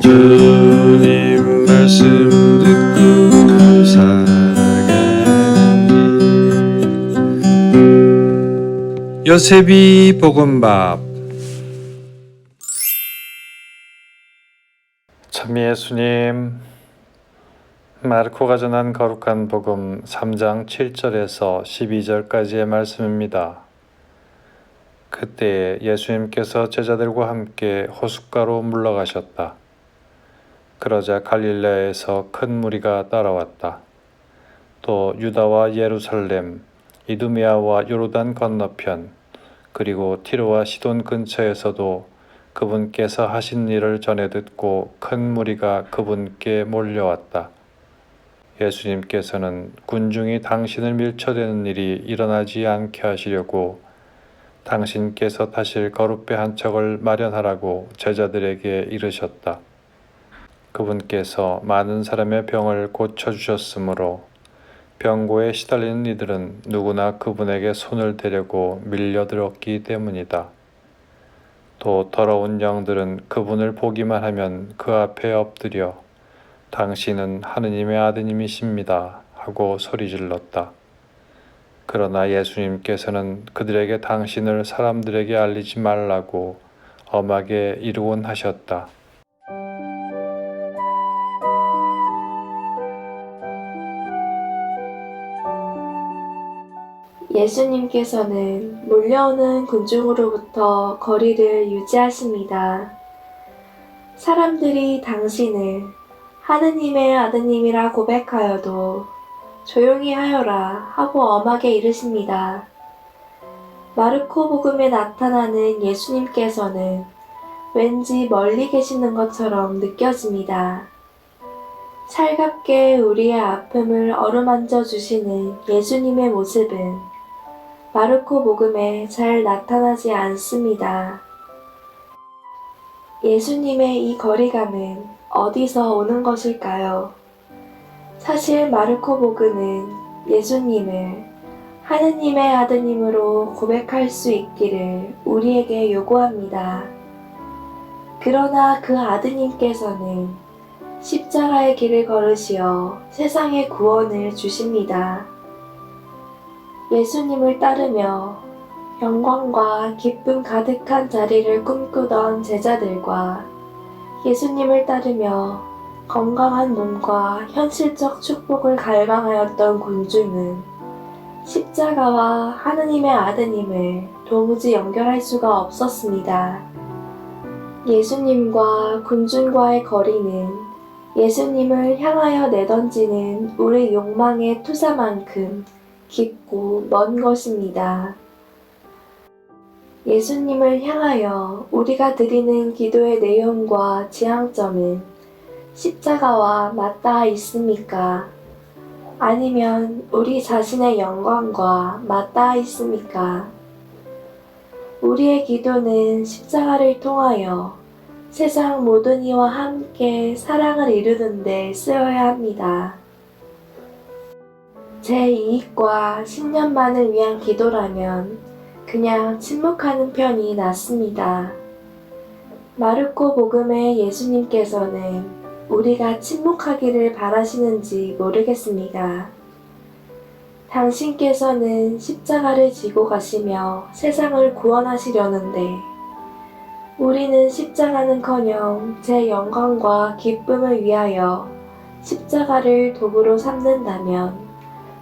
주님 말씀 듣고 살아가는 길 요셉이 볶음밥 참 예수님 마르코가 전한 거룩한 복음 3장 7절에서 12절까지의 말씀입니다. 그때 예수님께서 제자들과 함께 호숫가로 물러가셨다. 그러자 갈릴레에서 큰 무리가 따라왔다. 또 유다와 예루살렘, 이두메아와 요르단 건너편, 그리고 티로와 시돈 근처에서도 그분께서 하신 일을 전해 듣고 큰 무리가 그분께 몰려왔다. 예수님께서는 군중이 당신을 밀쳐대는 일이 일어나지 않게 하시려고 당신께서 타실 거룩배 한 척을 마련하라고 제자들에게 이르셨다. 그분께서 많은 사람의 병을 고쳐주셨으므로 병고에 시달리는 이들은 누구나 그분에게 손을 대려고 밀려들었기 때문이다. 또 더러운 영들은 그분을 보기만 하면 그 앞에 엎드려 당신은 하느님의 아드님이십니다 하고 소리질렀다. 그러나 예수님께서는 그들에게 당신을 사람들에게 알리지 말라고 엄하게 이루곤 하셨다. 예수님께서는 몰려오는 군중으로부터 거리를 유지하십니다. 사람들이 당신을 하느님의 아드님이라 고백하여도 조용히 하여라 하고 엄하게 이르십니다. 마르코 복음에 나타나는 예수님께서는 왠지 멀리 계시는 것처럼 느껴집니다. 살갑게 우리의 아픔을 어루만져 주시는 예수님의 모습은 마르코 복음에 잘 나타나지 않습니다. 예수님의 이 거리감은 어디서 오는 것일까요? 사실 마르코 복음은 예수님을 하느님의 아드님으로 고백할 수 있기를 우리에게 요구합니다. 그러나 그 아드님께서는 십자가의 길을 걸으시어 세상의 구원을 주십니다. 예수님을 따르며 영광과 기쁨 가득한 자리를 꿈꾸던 제자들과 예수님을 따르며 건강한 몸과 현실적 축복을 갈망하였던 군중은 십자가와 하느님의 아드님을 도무지 연결할 수가 없었습니다. 예수님과 군중과의 거리는 예수님을 향하여 내던지는 우리 욕망의 투사만큼 깊고 먼 것입니다. 예수님을 향하여 우리가 드리는 기도의 내용과 지향점은 십자가와 맞닿아 있습니까? 아니면 우리 자신의 영광과 맞닿아 있습니까? 우리의 기도는 십자가를 통하여 세상 모든 이와 함께 사랑을 이루는데 쓰여야 합니다. 제 이익과 신념만을 위한 기도라면 그냥 침묵하는 편이 낫습니다. 마르코 복음의 예수님께서는 우리가 침묵하기를 바라시는지 모르겠습니다. 당신께서는 십자가를 지고 가시며 세상을 구원하시려는데 우리는 십자가는커녕 제 영광과 기쁨을 위하여 십자가를 도구로 삼는다면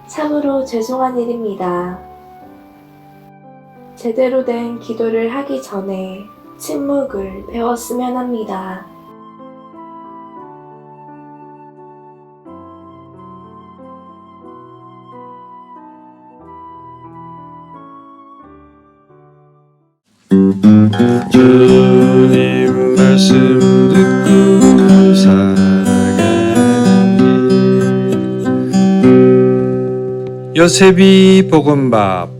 참으로 죄송한 일입니다. 제대로 된 기도를 하기 전에 침묵을 배웠으면 합니다. 주님 말씀 듣고 살아가는 길 요셉이 볶음밥